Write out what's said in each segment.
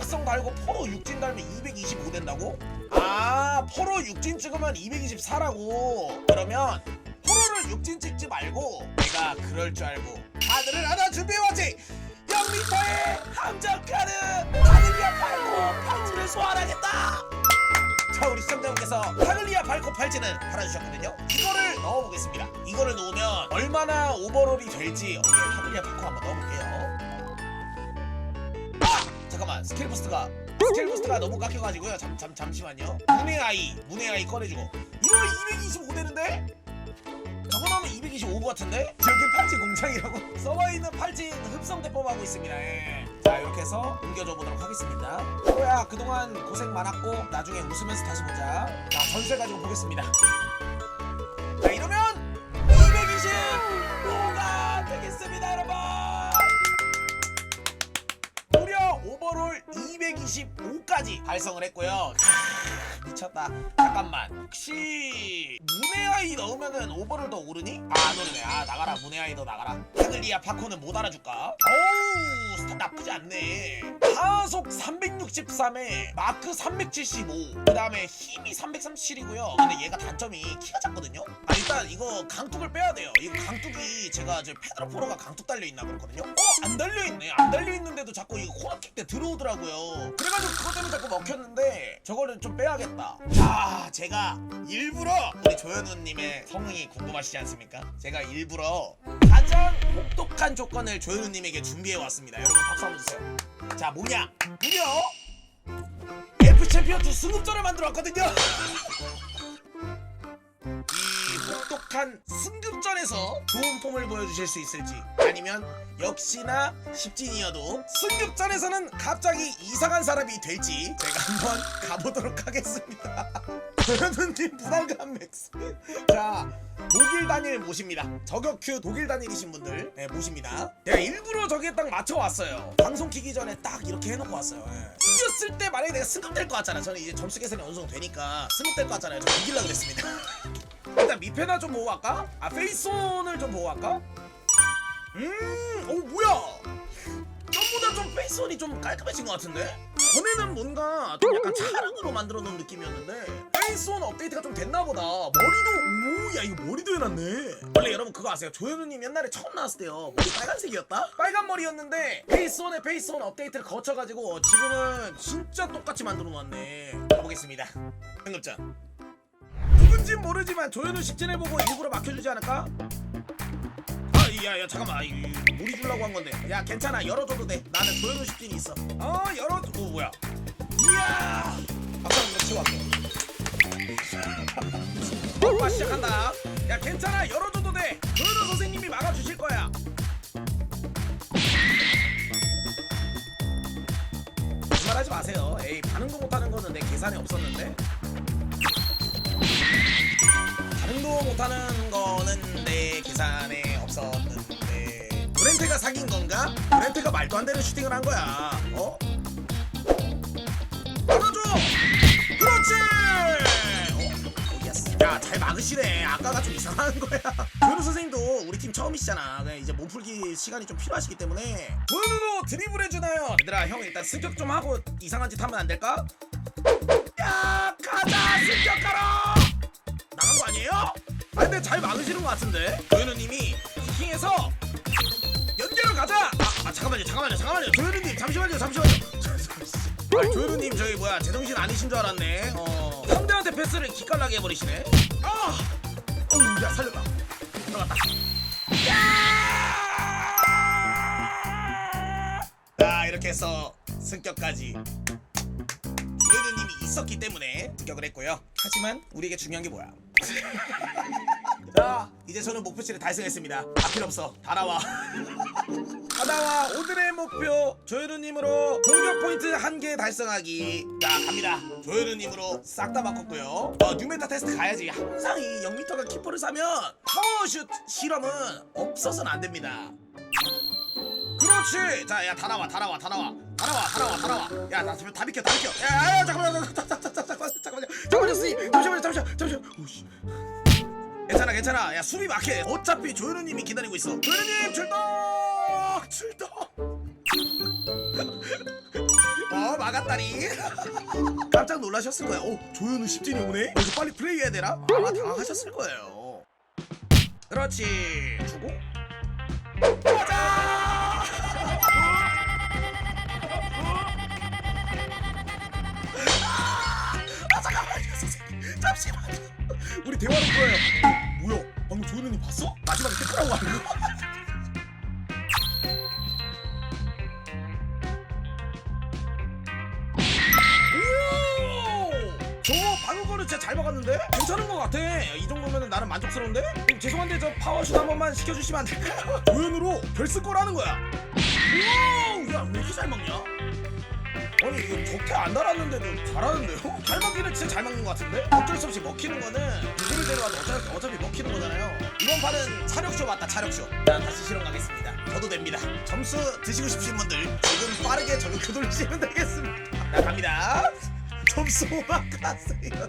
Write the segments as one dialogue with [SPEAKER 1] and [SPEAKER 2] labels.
[SPEAKER 1] 육각성 달고 포로 육진 달면 225 된다고? 아 포로 육진 찍으면 224라고. 그러면 포로를 육진 찍지 말고 내가 그럴 줄 알고 카드를 하나 준비해왔지. 0m의 함정 카드 하늘리아 발코 팔찌를 소환하겠다. 자 우리 시청자분께서 하늘리아 발코 팔찌는 팔아주셨거든요. 이거를 넣어보겠습니다. 이거를 놓으면 얼마나 오버롤이 될지 여기에 하늘리아 발코 한번 넣어볼게요 스킬 부스트가 스킬 부스트가 너무 깎여가지고요. 잠, 잠, 잠시만요. 문의 아이 문의 아이 꺼내주고. 이러면 225 되는데? 저거 나오면 225것 같은데? 저기 팔찌 공장이라고 써와있는 팔찌 흡성 대법하고 있습니다. 예. 자 이렇게 해서 옮겨줘 보도록 하겠습니다. 호야 그동안 고생 많았고 나중에 웃으면서 다시 보자. 자 전세 가지고 보겠습니다 225까지 달성을 했고요. 크, 미쳤다. 잠깐만. 혹시 문해아이 넣으면은 오버롤 더 오르니? 아, 안 오르네. 아, 나가라. 문해아이 더 나가라. 하늘리아 파코는 못 알아줄까? 어우, 스tat 나쁘지 않네. 하속 363에 마크 375. 그 다음에 힘이 337이고요. 근데 얘가 단점이 키가 작거든요? 아, 일단 이거 강뚝을 빼야 돼요. 이거 강뚝이 제가 저 페드로포로가 강뚝 달려있나 그렇거든요? 어? 안 달려있네. 안 달려있는데도 자꾸 이거 코너킥 때 들어오더라고요. 그래가지고 그것 때문에 자꾸 먹혔는데 저거를 좀 빼야겠다. 자, 제가 일부러 우리 조현우님의 성능이 궁금하시지 않습니까? 제가 일부러 가장 혹독한 조건을 조현우님에게 준비해왔습니다. 여러분 박수 한번 주세요. 자, 뭐냐? 무려 F 챔피언 2 승급전을 만들어 왔거든요. 이 혹독한 승급전에서 좋은 폼을 보여주실 수 있을지 아니면 역시나 십진이어도 승급전에서는 갑자기 이상한 사람이 될지 제가 한번 가보도록 하겠습니다. 조현우님 부담감 맥스. 자 독일 단일 모십니다. 저격 큐 독일 단일이신 분들 네, 모십니다. 제가 일부러 저기에 딱 맞춰왔어요. 방송 키기 전에 딱 이렇게 해놓고 왔어요. 예. 이겼을 때 만약에 내가 승급될 것 같잖아 저는 이제 점수 계산이 어느 정도 되니까 승급될 것 같잖아요. 저 이기려고 그랬습니다 일단 미페나 좀 보고 갈까? 아 페이스온을 좀 보고 갈까? 음, 오 뭐야? 전보다 좀 페이스온이 좀 깔끔해진 것 같은데? 전에는 뭔가 좀 약간 차량으로 만들어 놓은 느낌이었는데 페이스온 업데이트가 좀 됐나 보다 머리도 오야 이거 머리도 해놨네 원래 여러분 그거 아세요? 조현우님 옛날에 처음 나왔을 때요 머리 빨간색이었다? 빨간 머리였는데 페이스온에 페이스온 업데이트를 거쳐가지고 지금은 진짜 똑같이 만들어 놨네 가보겠습니다 승급전 누군진 모르지만 조현우 식진을 보고 일부러 막혀주지 않을까? 아, 야야 잠깐만. 이, 이, 물이 주려고 한 건데. 야 괜찮아. 열어줘도 돼. 나는 조현우 식진이 있어. 어 열어. 오 뭐야? 이야! 치고 갈게 오빠 시작한다. 야 괜찮아. 열어줘도 돼. 조현우 선생님이 막아주실 거야. 말하지 마세요. 에이 반응도 못하는 거는 내 계산에 없었는데 못하는 거는 내 계산에 없었는데 브렌트가 사귄 건가? 브렌트가 말도 안 되는 슈팅을 한 거야 어? 막아줘! 그렇지! 어? 예스. 야, 잘 막으시네. 아까가 좀 이상한 거야. 조현우 선생님도 우리 팀 처음이시잖아. 이제 몸풀기 시간이 좀 필요하시기 때문에. 조현우도 드리블 해주나요? 얘들아, 형 일단 습격 좀 하고 이상한 짓 하면 안 될까? 야, 가자! 습격하러! 거 아니에요? 아 근데 잘 막으시는 것 같은데? 조현우님이 피킹해서 연결을 가자! 아, 아 잠깐만요 잠깐만요 잠깐만요. 조현우님 잠시만요 잠시만요. 아 조현우님 저기 뭐야 제정신 아니신 줄 알았네. 어 상대한테 패스를 기깔나게 해버리시네. 아오야 살렸다 들어갔다. 야! 자 이렇게 해서 승격까지 조현우님이 있었기 때문에 습격을 했고요. 하지만 우리에게 중요한 게 뭐야? 자, 이제 저는 목표치를 달성했습니다. 다 필요 없어. 다 나와. 다 나와. 오늘의 목표 조현우님으로 공격 포인트 한 개 달성하기. 자, 갑니다. 조현우님으로 싹 다 바꿨고요. 어, 뉴메타 테스트 가야지. 항상 이 0m가 키퍼를 사면 파워슛 실험은 없어서는 안 됩니다. 그렇지. 자, 야, 다 나와, 다 나와, 다 나와, 다 나와, 다 나와, 다 나와. 야, 나, 다 비켜, 다 비켜. 야, 야, 야 잠깐만요, 잠깐만, 잠깐만요, 잠깐만요, 잠깐만요, 선생님, 잠시만요, 잠시만, 잠시만. 오씨. 괜찮아, 괜찮아. 야, 수비 막해. 어차피 조현우님이 기다리고 있어. 조현우님 출동, 출동. 아, 어 막았다니 깜짝 놀라셨을 거야 어 조현우 10진이 오네 이거 빨리 플레이해야 되나? 아마 당황하셨을 거예요 그렇지 주고 가자 선생님 잠시만요 우리 대화를 풀어요 어, 뭐야 방금 조현우님 봤어? 마지막에 태클하고 가는 거 오! 저 방금 거는 진짜 잘 막았는데? 괜찮은 것 같아. 이 정도면 나는 만족스러운데? 그럼 죄송한데 저 파워슛 한 번만 시켜주시면 안 될까요? 우연으로 결승골 하는 거야. 우와! 야, 왜 이렇게 잘 막냐? 아니 이거 적태 안 달았는데도 잘하는데요? 잘 막기는 진짜 잘 막는 것 같은데? 어쩔 수 없이 먹히는 거는 누구를 데려와도 어차피, 어차피 먹히는 거잖아요. 이번 판은 차력쇼 맞다 차력쇼. 자 다시 실험 가겠습니다. 저도 됩니다. 점수 드시고 싶으신 분들 지금 빠르게 저를 휘둘리시면 되겠습니다. 자 갑니다. 점수 오마카세요.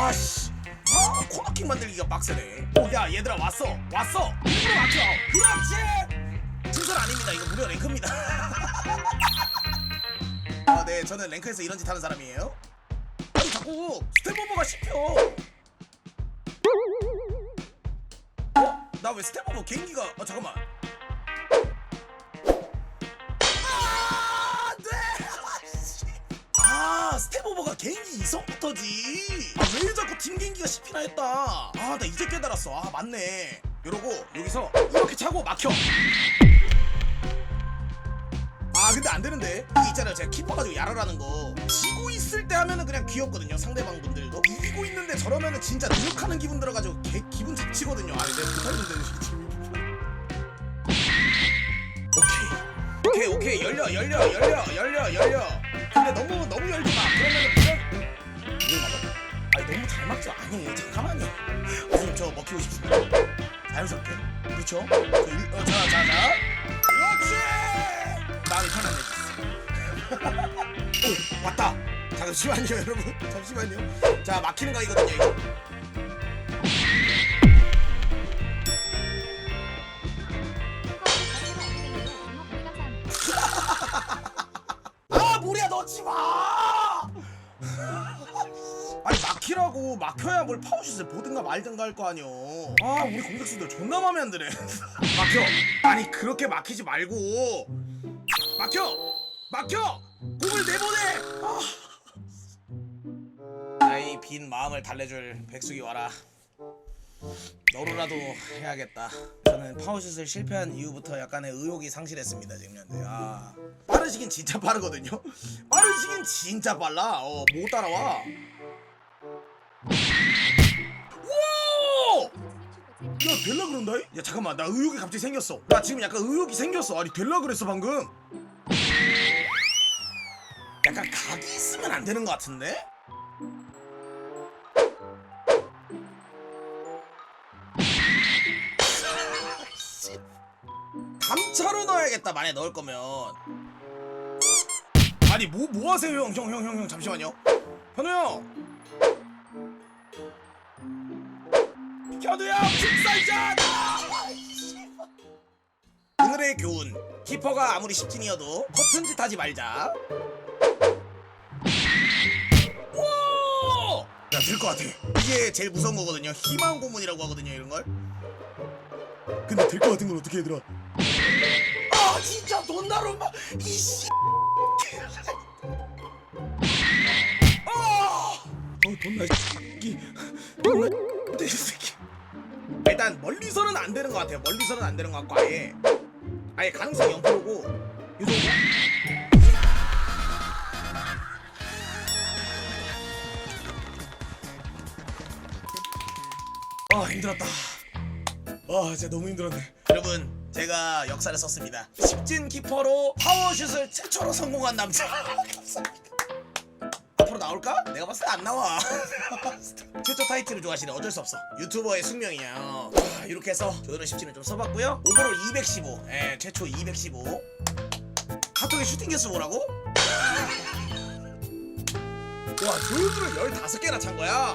[SPEAKER 1] 아씨. 아 코너킥 만들기가 빡세네. 오야 얘들아 왔어. 왔어. 일부러 막혀 그렇지 진설 아닙니다. 이거 무료 랭크입니다. 아, 네, 저는 랭크에서 이런 짓 하는 사람이에요. 아니 자꾸 스텝오버가 씹혀. 어? 나 왜 스텝오버 개인기가? 아 잠깐만. 아, 네. 아 씨. 아, 스텝오버가 개인기 이성부터지. 아, 왜 자꾸 팀 개인기가 씹히나 했다. 아, 나 이제 깨달았어. 아, 맞네. 이러고 여기서 이렇게 차고 막혀. 아 근데 안 되는데. 이게 있잖아요. 제가 키퍼 가지고 야라라는 거. 지고 있을 때 하면은 그냥 귀엽거든요. 상대방 분들도. 이기고 있는데 저러면은 진짜 노력하는 기분 들어가지고 개, 기분 잡치거든요. 아 내가 못하는데 오케이. 오케이 오케이. 열려 열려 열려 열려 열려. 근데 너무 너무 열지 마. 그러면은 그냥 이걸 막아 아니 너무 잘 막죠 아니 잠깐만요 선생님 저 먹히고 싶습니다 자연스럽게. 그렇죠? 저 일- 어, 자, 자, 자. 그렇지 마음이 편안해졌어. 오 왔다. 잠시만요 여러분. 잠시만요. 자 막히는 거 이거든요 이거. 아 모리야 넣지 마! 아니 막히라고. 막혀야 뭘 파워슛을 보든가 말든가 할 거 아니여 아 우리 공격수들 존나 맘에 안 드네. 막혀. 아니 그렇게 막히지 말고 막혀! 막혀! 공을 내보내! 아. 나의 빈 마음을 달래줄 백숙이 와라. 너로라도 해야겠다. 저는 파워슛을 실패한 이후부터 약간의 의욕이 상실했습니다 지금 현재. 아 빠르시긴 진짜 빠르거든요? 빠르시긴 진짜 빨라. 어 못 따라와 와! 될라 그런다? 야 잠깐만. 나 의욕이 갑자기 생겼어. 나 지금 약간 의욕이 생겼어. 아니 될라 그랬어 방금. 약간 각이 있으면 안 되는 것 같은데? 감차로 넣어야겠다 만약 넣을 거면. 아니 뭐 뭐 하세요 형? 형 형 형 형 잠시만요. 현우 형 형 직살샷 오늘의 교훈. 키퍼가 아무리 10진이어도 커튼 짓 하지 말자. 야될 것 같아. 이게 제일 무서운 거거든요. 희망 고문이라고 하거든요 이런 걸. 근데 될 것 같은 건 어떻게 얘들아? 아 진짜 돈 나로마! 이씨! 아! 어 돈나 새끼. 돈나 내 새끼 일단 멀리서는 안 되는 것 같아요. 멀리서는 안 되는 것 같고 아예. 아예 가능성 0%고. 이 정도. 아 힘들었다. 아 진짜 너무 힘들었네. 여러분 제가 역사를 썼습니다. 10진 키퍼로 파워슛을 최초로 성공한 남자. 앞으로 나올까? 내가 봤을 때 안 나와 최초 타이틀을 좋아하시네. 어쩔 수 없어. 유튜버의 숙명이야. 아, 이렇게 해서 조현우 17은 좀 써봤고요. 오버롤 215 예, 최초 215 카톡에 슈팅 개수 뭐라고? 와 조현우를 15개나 찬 거야